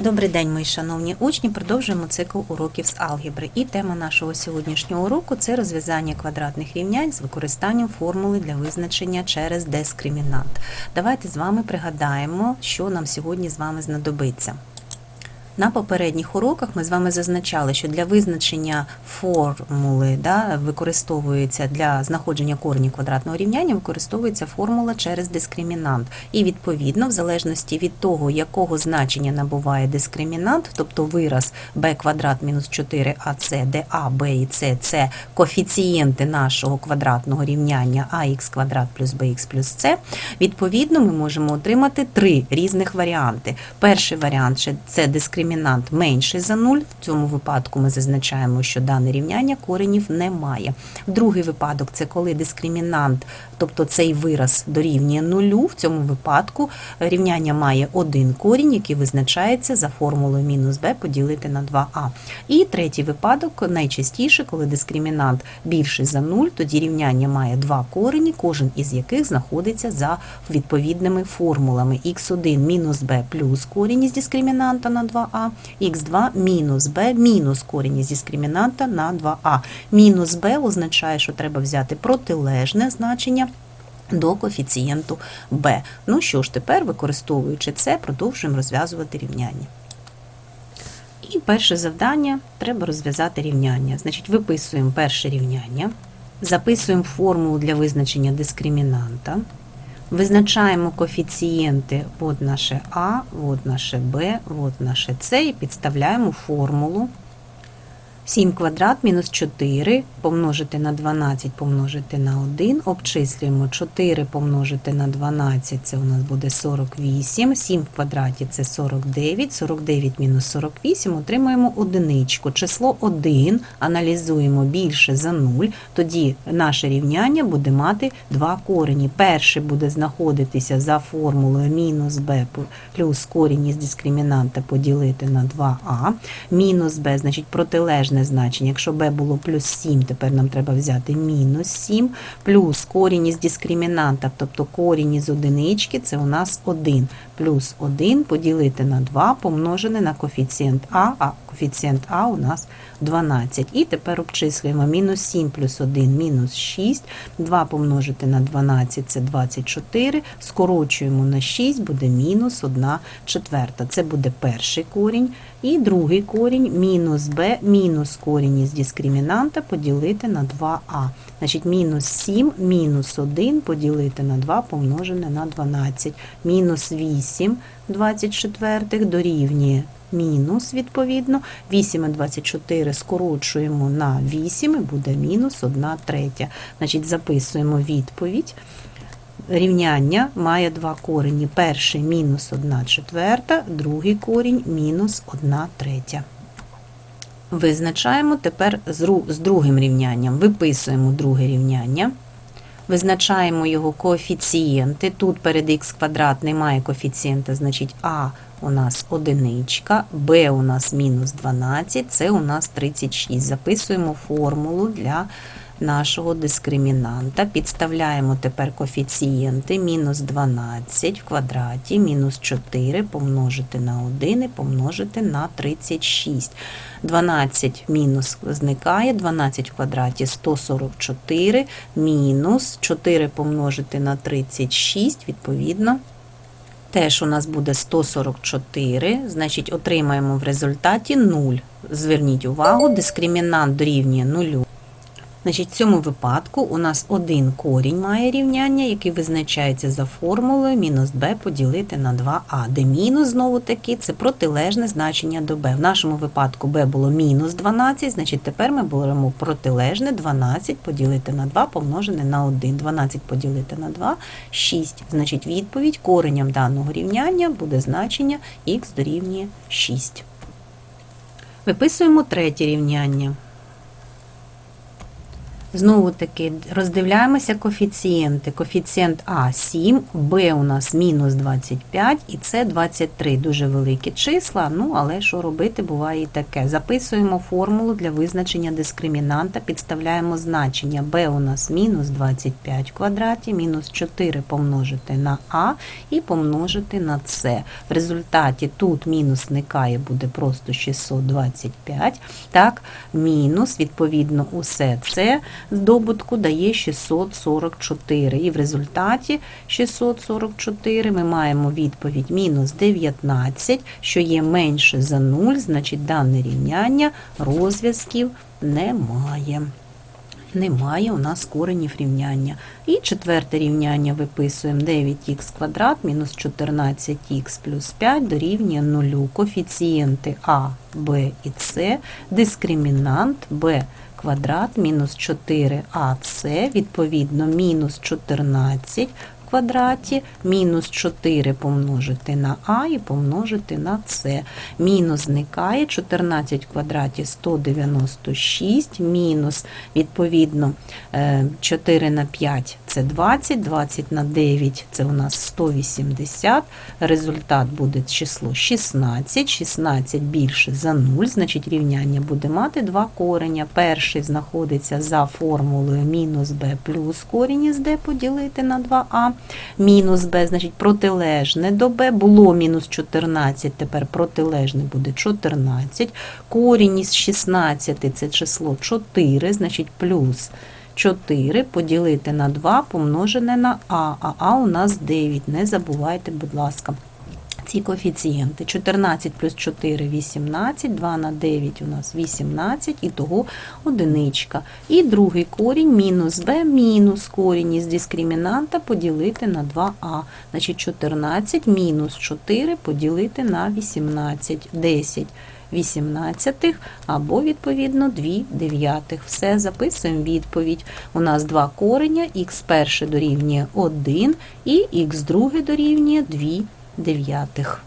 Добрий день, мої шановні учні. Продовжуємо цикл уроків з алгебри. І тема нашого сьогоднішнього уроку це розв'язання квадратних рівнянь з використанням формули для визначення через дискримінант. Давайте з вами пригадаємо, що нам сьогодні з вами знадобиться. На попередніх уроках ми з вами зазначали, що для визначення формули да, використовується для знаходження коренів квадратного рівняння, використовується формула через дискримінант. І відповідно, в залежності від того, якого значення набуває дискримінант, тобто вираз b квадрат мінус 4ac, де a, b і c – це коефіцієнти нашого квадратного рівняння ax квадрат плюс bx плюс c, відповідно ми можемо отримати три різних варіанти. Перший варіант це дискримінант менший за 0. В цьому випадку ми зазначаємо, що дане рівняння коренів немає. Другий випадок це коли дискримінант, тобто цей вираз дорівнює нулю. В цьому випадку рівняння має один корінь, який визначається за формулою мінус b поділити на 2а. І третій випадок найчастіше, коли дискримінант більший за 0, тоді рівняння має два корені, кожен із яких знаходиться за відповідними формулами. х1 мінус b плюс корінь із дискримінанта на 2а, х2 мінус b мінус корінь із дискримінанта на 2а. Мінус b означає, що треба взяти протилежне значення до коефіцієнту b. Ну що ж, тепер, використовуючи це, продовжуємо розв'язувати рівняння. І перше завдання треба розв'язати рівняння. Значить, виписуємо перше рівняння, записуємо формулу для визначення дискримінанта, визначаємо коефіцієнти, от наше А, от наше Б, от наше С, і підставляємо формулу 7 квадрат мінус 4 помножити на 12 помножити на 1, обчислюємо 4 помножити на 12, це у нас буде 48, 7 в квадраті це 49, 49 мінус 48, отримаємо одиничку. Число 1 аналізуємо більше за 0, тоді наше рівняння буде мати два корені. Перший буде знаходитися за формулою мінус b плюс корінь із дискримінанта поділити на 2а, мінус b, значить протилежне значення. Якщо b було плюс 7, тепер нам треба взяти мінус 7, плюс корінь із дискримінанта, тобто корінь із одинички, це у нас 1, плюс 1 поділити на 2 помножене на коефіцієнт а, а коефіцієнт а у нас 12. І тепер обчислюємо мінус 7 плюс 1 мінус 6, 2 помножити на 12 це 24, скорочуємо на 6, буде мінус 1 четверта. Це буде перший корінь. І другий корінь мінус b мінус корінь із дискримінанта поділити на 2а. Значить, мінус 7 мінус 1 поділити на 2 помножене на 12. Мінус 8 24 дорівнює мінус, відповідно. 8 24 скорочуємо на 8 і буде мінус 1 третя. Значить, записуємо відповідь. Рівняння має два корені. Перший мінус 1 четверта, другий корінь мінус 1 третя. Визначаємо тепер з другим рівнянням. Виписуємо друге рівняння. Визначаємо його коефіцієнти. Тут перед х квадрат немає коефіцієнта, значить А у нас одиничка, Б у нас мінус 12, С у нас 36. Записуємо формулу для нашого дискримінанта. Підставляємо тепер коефіцієнти мінус 12 в квадраті, мінус 4 помножити на 1 і помножити на 36. 12 мінус зникає, 12 в квадраті 144, мінус 4 помножити на 36, відповідно. Теж у нас буде 144, значить, отримаємо в результаті 0. Зверніть увагу, дискримінант дорівнює 0. Значить, в цьому випадку у нас один корінь має рівняння, який визначається за формулою мінус b поділити на 2а, де мінус, знову таки, це протилежне значення до b. В нашому випадку b було мінус 12, значить тепер ми беремо протилежне 12 поділити на 2 помножене на 1. 12 поділити на 2 – 6. Значить, відповідь коренням даного рівняння буде значення х дорівнює 6. Виписуємо третє рівняння. Знову таки роздивляємося коефіцієнти. Коефіцієнт А 7, Б у нас мінус 25 і С 23. Дуже великі числа, ну але що робити, буває і таке. Записуємо формулу для визначення дискримінанта, підставляємо значення. Б у нас мінус 25 в квадраті, мінус 4 помножити на А і помножити на С. В результаті тут мінус зникає, буде просто 625. Так, мінус, відповідно, усе це здобутку дає 644. І в результаті 644 ми маємо відповідь мінус 19, що є менше за 0, значить дане рівняння розв'язків немає. Немає у нас коренів рівняння. І четверте рівняння виписуємо 9х квадрат мінус 14х плюс 5 дорівнює 0. Коефіцієнти А, Б і С, дискримінант Б квадрат мінус 4АС, відповідно, мінус 14 в квадраті, мінус 4 помножити на А і помножити на С. Мінус зникає, 14 в квадраті 196, мінус, відповідно, е, 4 на 5 це 20, 20 на 9 це у нас 180. Результат буде число 16, 16 більше за 0, значить рівняння буде мати два кореня. Перший знаходиться за формулою мінус b плюс корінь із d поділити на 2а. Мінус b, значить протилежне до b, було мінус 14, тепер протилежне буде 14. Корінь із 16 це число 4, значить плюс 4 поділити на 2 помножене на А, а А у нас 9. Не забувайте, будь ласка. Ці коефіцієнти 14 плюс 4 – 18, 2 на 9 у нас 18, і того одиничка. І другий корінь мінус b мінус корінь із дискримінанта поділити на 2а. Значить 14 мінус 4 поділити на 18, 10. 18 або, відповідно, 2 дев'ятих. Все, записуємо відповідь. У нас два кореня, х перше дорівнює 1 і х друге дорівнює 2 дев'ятих.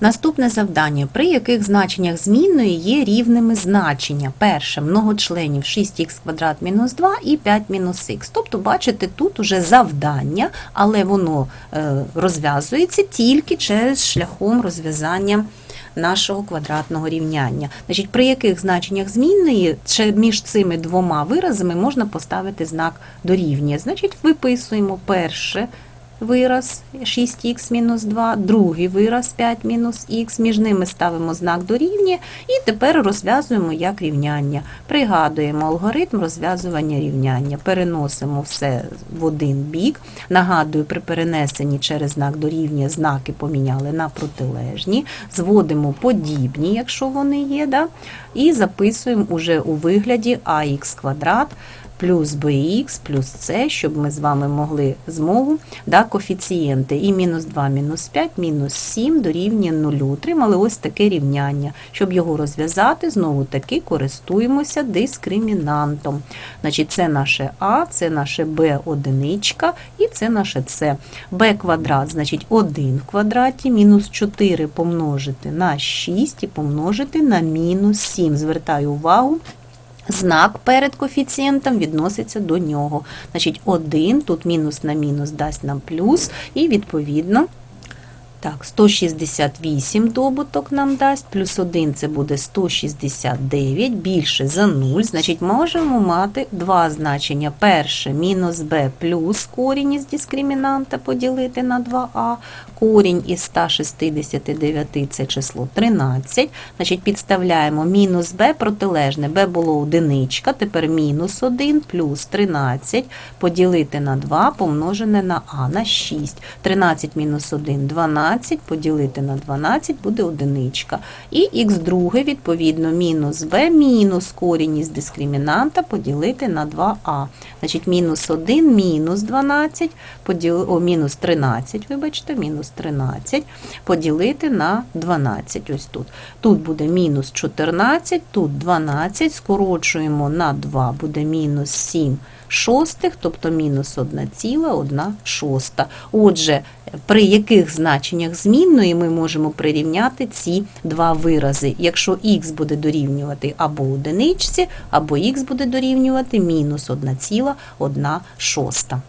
Наступне завдання, при яких значеннях змінної є рівними значення. Перше многочленів 6х квадрат мінус 2 і 5 мінус х. Тобто, бачите, тут уже завдання, але воно е, розв'язується тільки через шляхом розв'язання нашого квадратного рівняння. Значить, При яких значеннях змінної між цими двома виразами можна поставити знак дорівнює. Значить, виписуємо перше вираз 6х мінус 2, другий вираз 5 мінус х, між ними ставимо знак дорівнює і тепер розв'язуємо як рівняння. Пригадуємо алгоритм розв'язування рівняння, переносимо все в один бік. Нагадую, при перенесенні через знак дорівнює знаки поміняли на протилежні, зводимо подібні, якщо вони є, да? і записуємо уже у вигляді ах квадрат плюс bx плюс c, щоб ми з вами могли змогу да, коефіцієнти. І мінус 2, мінус 5, мінус 7 дорівнює 0. Отримали ось таке рівняння. Щоб його розв'язати, знову таки користуємося дискримінантом. Значить, Це наше А, це наше Б одиничка і це наше С. Б квадрат, значить 1 в квадраті, мінус 4 помножити на 6 і помножити на мінус 7. Звертаю увагу. Знак перед коефіцієнтом відноситься до нього. Значить, 1, тут мінус на мінус дасть нам плюс, і відповідно. Так, 168 добуток нам дасть, плюс 1 це буде 169, більше за 0, значить можемо мати два значення. Перше, мінус b плюс корінь із дискримінанта поділити на 2а, корінь із 169 це число 13, значить підставляємо мінус b протилежне, b було одиничка, тепер мінус 1 плюс 13 поділити на 2 помножене на а на 6. 13 мінус 1 – 12, поділити на 12 буде одиничка. І х друге, відповідно, мінус b мінус корінь із дискримінанта поділити на 2а. Значить, мінус 1 мінус 12, поділи, о, мінус 13, вибачте, мінус 13 поділити на 12. Ось тут. Тут буде мінус 14, тут 12, скорочуємо на 2, буде мінус 7 шостих, тобто мінус 1,1 шоста. Отже, при яких значеннях змінної ми можемо прирівняти ці два вирази. Якщо х буде дорівнювати або одиничці, або х буде дорівнювати мінус 1,1 шоста.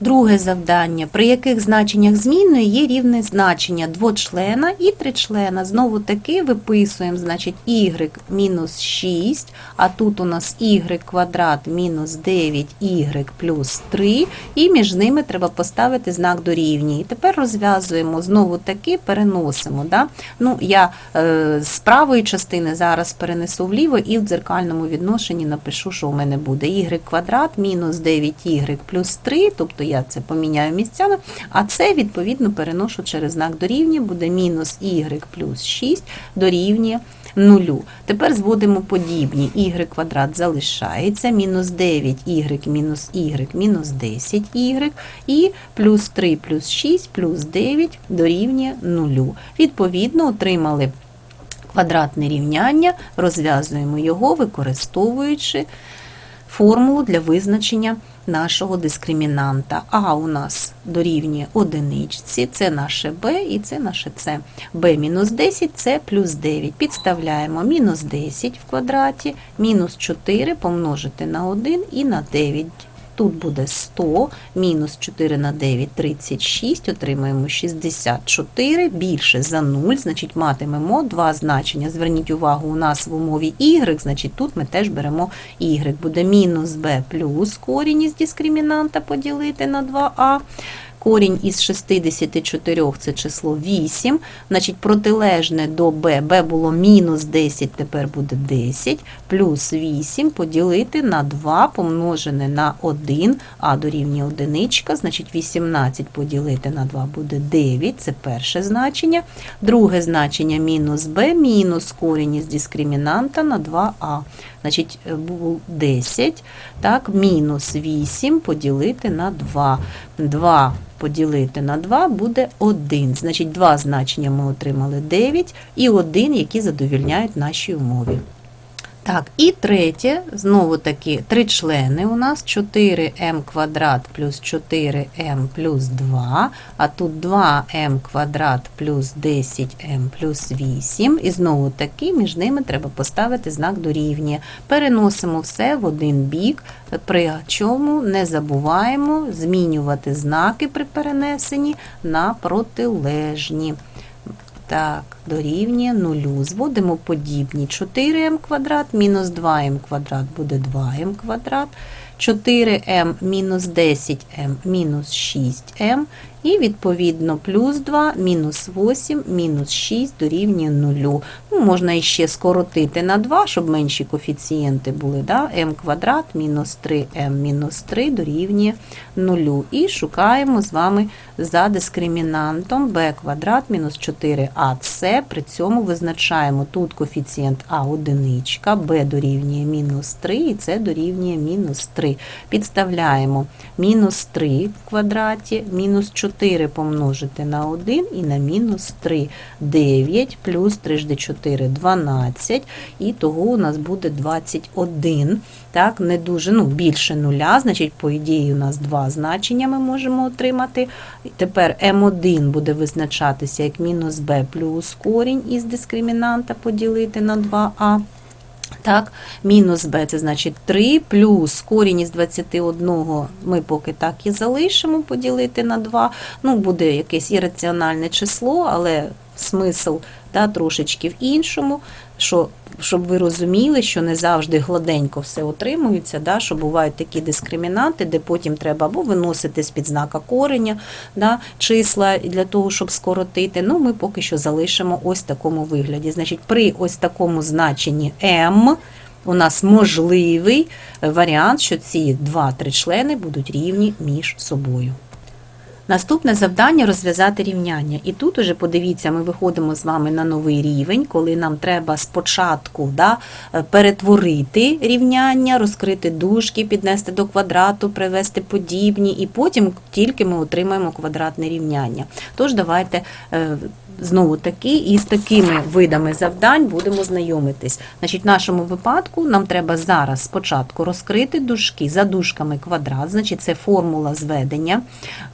Друге завдання, при яких значеннях змінної є рівне значення двочлена і тричлена. Знову таки виписуємо, значить, y мінус 6, а тут у нас y квадрат мінус 9y плюс 3, і між ними треба поставити знак дорівнює. І тепер розв'язуємо, знову таки переносимо. Да? Ну, Я е, з правої частини зараз перенесу вліво і в дзеркальному відношенні напишу, що у мене буде y квадрат мінус 9y плюс 3, тобто я це поміняю місцями, а це, відповідно, переношу через знак дорівнює, буде мінус y плюс 6 дорівнює нулю. Тепер зводимо подібні. y квадрат залишається, мінус 9y мінус y мінус 10y і плюс 3 плюс 6 плюс 9 дорівнює нулю. Відповідно, отримали квадратне рівняння, розв'язуємо його, використовуючи формулу для визначення нашого дискримінанта. А у нас дорівнює одиничці, це наше b і це наше c. b мінус 10 це плюс 9. Підставляємо мінус 10 в квадраті, мінус 4 помножити на 1 і на 9. Тут буде 100, мінус 4 на 9 – 36, отримаємо 64, більше за 0, значить матимемо два значення. Зверніть увагу, у нас в умові y, значить тут ми теж беремо y. Буде мінус b плюс корінь із дискримінанта поділити на 2а. Корінь із 64 це число 8, значить протилежне до b, b було мінус 10, тепер буде 10, плюс 8 поділити на 2 помножене на 1, а дорівнює одиничка, значить 18 поділити на 2 буде 9, це перше значення. Друге значення мінус b, мінус корінь із дискримінанта на 2а. Значить, був 10, так, мінус 8 поділити на 2. 2 поділити на 2 буде 1. Значить, два значення ми отримали 9 і 1, які задовільняють нашій умові. Так, і третє, знову таки, три члени у нас 4m квадрат плюс 4m плюс 2, а тут 2m квадрат плюс 10m плюс 8. І знову таки між ними треба поставити знак дорівнює. Переносимо все в один бік, при чому не забуваємо змінювати знаки при перенесенні на протилежні. Так, дорівнює нулю. Зводимо подібні 4m квадрат мінус 2m квадрат буде 2m квадрат. 4m мінус 10m мінус 6m. І, відповідно, плюс 2, мінус 8, мінус 6 дорівнює 0. Ну, можна іще скоротити на 2, щоб менші коефіцієнти були. Да? m квадрат мінус 3m мінус 3 дорівнює 0. І шукаємо з вами за дискримінантом b квадрат мінус 4ac. При цьому визначаємо тут коефіцієнт а одиничка, b дорівнює мінус 3 і c дорівнює мінус 3. Підставляємо мінус 3 в квадраті, мінус 4 помножити на 1 і на мінус 3. 9 плюс 3 жди 4 12, і того у нас буде 21. Так, не дуже, ну, більше нуля, значить, по ідеї, у нас два значення ми можемо отримати. Тепер М1 буде визначатися як мінус b плюс корінь із дискримінанта поділити на 2а. Так, мінус b це значить 3, плюс корінь із 21 ми поки так і залишимо поділити на 2. Ну, буде якесь ірраціональне число, але смисл та, трошечки в іншому, що, щоб ви розуміли, що не завжди гладенько все отримується, да, що бувають такі дискримінанти, де потім треба або виносити з-під знака кореня да, числа для того, щоб скоротити. Ну, ми поки що залишимо ось такому вигляді. Значить, при ось такому значенні m у нас можливий варіант, що ці два тричлени будуть рівні між собою. Наступне завдання розв'язати рівняння. І тут уже подивіться, ми виходимо з вами на новий рівень, коли нам треба спочатку да, е, перетворити рівняння, розкрити дужки, піднести до квадрату, привести подібні, і потім тільки ми отримаємо квадратне рівняння. Тож давайте е, знову таки і з такими видами завдань будемо знайомитись. Значить, в нашому випадку нам треба зараз спочатку розкрити дужки за дужками квадрат, значить це формула зведення.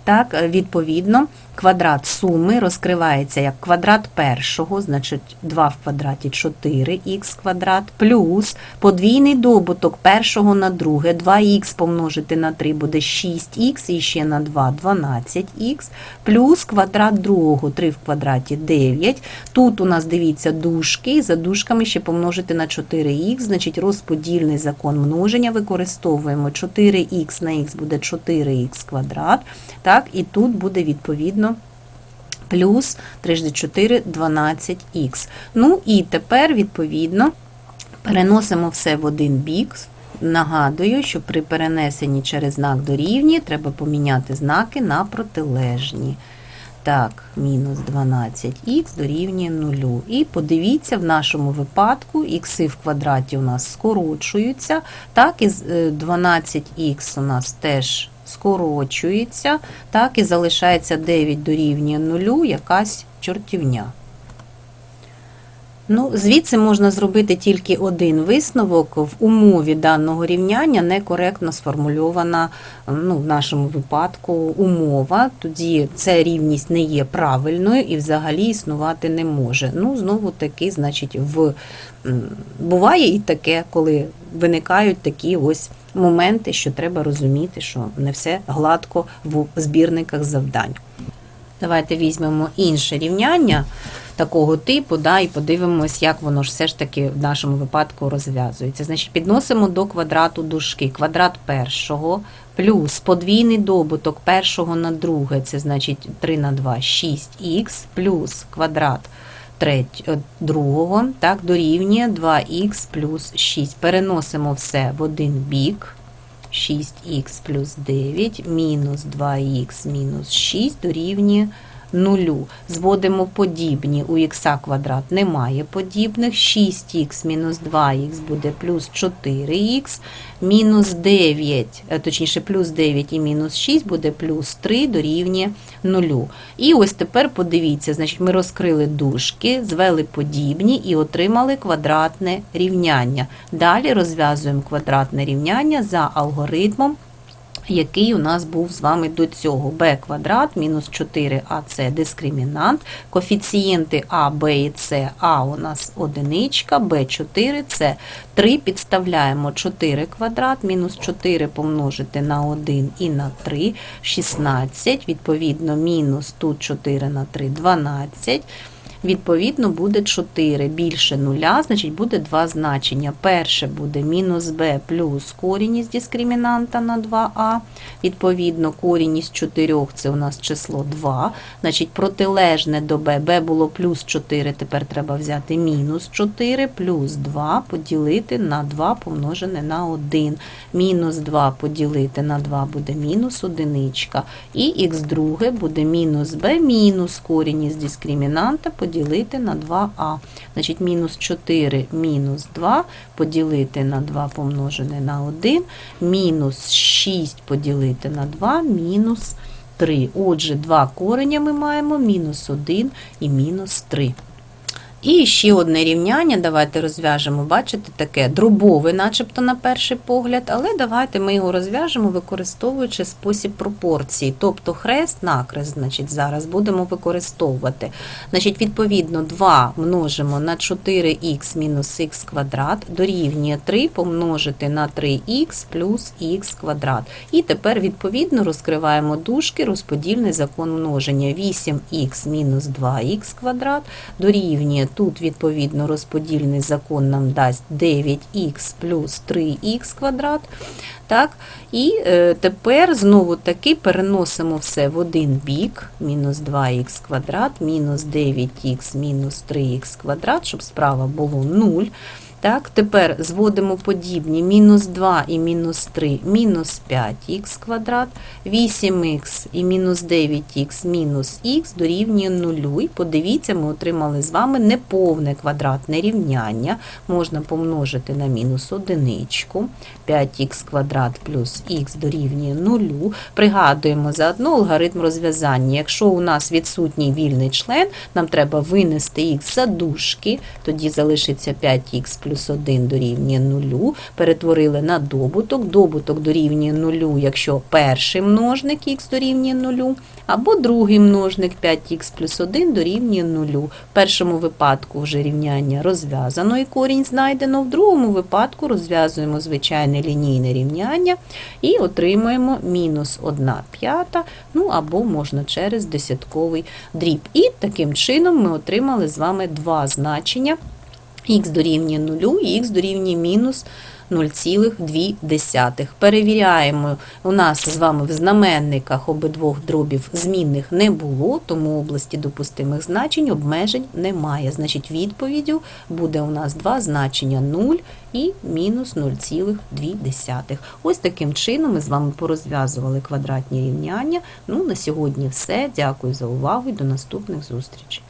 Так, е, відповідно, квадрат суми розкривається як квадрат першого, значить 2 в квадраті 4х квадрат, плюс подвійний добуток першого на друге, 2х помножити на 3 буде 6х і ще на 2 12х, плюс квадрат другого 3 в квадраті 9. Тут у нас, дивіться, дужки, за дужками ще помножити на 4х, значить розподільний закон множення використовуємо 4х на х буде 4х квадрат, так, і тут буде відповідно плюс 3 4 12х. Ну і тепер, відповідно, переносимо все в один бік. Нагадую, що при перенесенні через знак дорівнює треба поміняти знаки на протилежні. Так, мінус 12х дорівнює 0. І подивіться, в нашому випадку х в квадраті у нас скорочуються, так і з- е, 12х у нас теж скорочується, так і залишається 9 дорівнює 0, якась чортівня. Ну, звідси можна зробити тільки один висновок. В умові даного рівняння некоректно сформульована, ну, в нашому випадку, умова. Тоді ця рівність не є правильною і взагалі існувати не може. Ну, знову таки, значить, в буває і таке, коли виникають такі ось моменти, що треба розуміти, що не все гладко в збірниках завдань. Давайте візьмемо інше рівняння такого типу, да, і подивимось, як воно ж все ж таки в нашому випадку розв'язується. Значить, підносимо до квадрату дужки. Квадрат першого плюс подвійний добуток першого на друге, це значить 3 на 2, 6х, плюс квадрат треть, другого, так, дорівнює 2х плюс 6. Переносимо все в один бік. 6х плюс 9 мінус 2х мінус 6 дорівнює 0. Зводимо подібні. У х квадрат немає подібних. 6х мінус 2х буде плюс 4х, мінус 9, е, точніше плюс 9 і мінус 6 буде плюс 3 дорівнює 0. І ось тепер подивіться, значить ми розкрили дужки, звели подібні і отримали квадратне рівняння. Далі розв'язуємо квадратне рівняння за алгоритмом який у нас був з вами до цього. b квадрат мінус 4ac дискримінант, коефіцієнти а, b і c, а у нас одиничка, b4, це 3 підставляємо 4 квадрат, мінус 4 помножити на 1 і на 3, 16, відповідно, мінус тут 4 на 3, 12. Відповідно, буде 4 більше нуля, значить буде два значення. Перше буде мінус b плюс корінь із дискримінанта на 2а. Відповідно, корінь із 4 це у нас число 2. Значить, протилежне до b, b було плюс 4, тепер треба взяти мінус 4, плюс 2 поділити на 2 помножене на 1. Мінус 2 поділити на 2 буде мінус 1. І х друге буде мінус b мінус корінь із дискримінанта поділити на 2а. Значить, мінус 4 мінус 2 поділити на 2 помножене на 1, мінус 6 поділити на 2, мінус 3. Отже, два корення ми маємо, мінус 1 і мінус 3. І ще одне рівняння, давайте розв'яжемо, бачите, таке дробове, начебто на перший погляд, але давайте ми його розв'яжемо, використовуючи спосіб пропорції, тобто хрест-накрест, значить, зараз будемо використовувати. Значить, відповідно, 2 множимо на 4х мінус х квадрат, дорівнює 3 помножити на 3х плюс х квадрат. І тепер, відповідно, розкриваємо дужки, розподільний закон множення. 8х мінус 2х квадрат дорівнює Тут, відповідно, розподільний закон нам дасть 9х плюс 3х квадрат. Так? І е, тепер знову таки переносимо все в один бік, мінус 2х квадрат, мінус 9х мінус 3х квадрат, щоб справа було 0. Так, тепер зводимо подібні мінус 2 і мінус 3 мінус 5х квадрат, 8х і мінус 9х мінус х дорівнює 0. І подивіться, ми отримали з вами неповне квадратне рівняння. Можна помножити на мінус одиничку. 5х квадрат плюс х дорівнює 0. Пригадуємо заодно алгоритм розв'язання. Якщо у нас відсутній вільний член, нам треба винести х за дужки, тоді залишиться 5х плюс 1 дорівнює 0. Перетворили на добуток. Добуток дорівнює 0, якщо перший множник х дорівнює 0, або другий множник 5х плюс 1 дорівнює 0. В першому випадку вже рівняння розв'язано і корінь знайдено, в другому випадку розв'язуємо звичайне лінійне рівняння і отримуємо мінус 1 п'ята, ну або можна через десятковий дріб. І таким чином ми отримали з вами два значення х дорівнює 0 і х дорівнює мінус 0,2. Перевіряємо, у нас з вами в знаменниках обидвох дробів змінних не було, тому області допустимих значень обмежень немає. Значить, відповіддю буде у нас два значення 0 і мінус 0,2. Ось таким чином ми з вами порозв'язували квадратні рівняння. Ну, на сьогодні все. Дякую за увагу і до наступних зустрічей.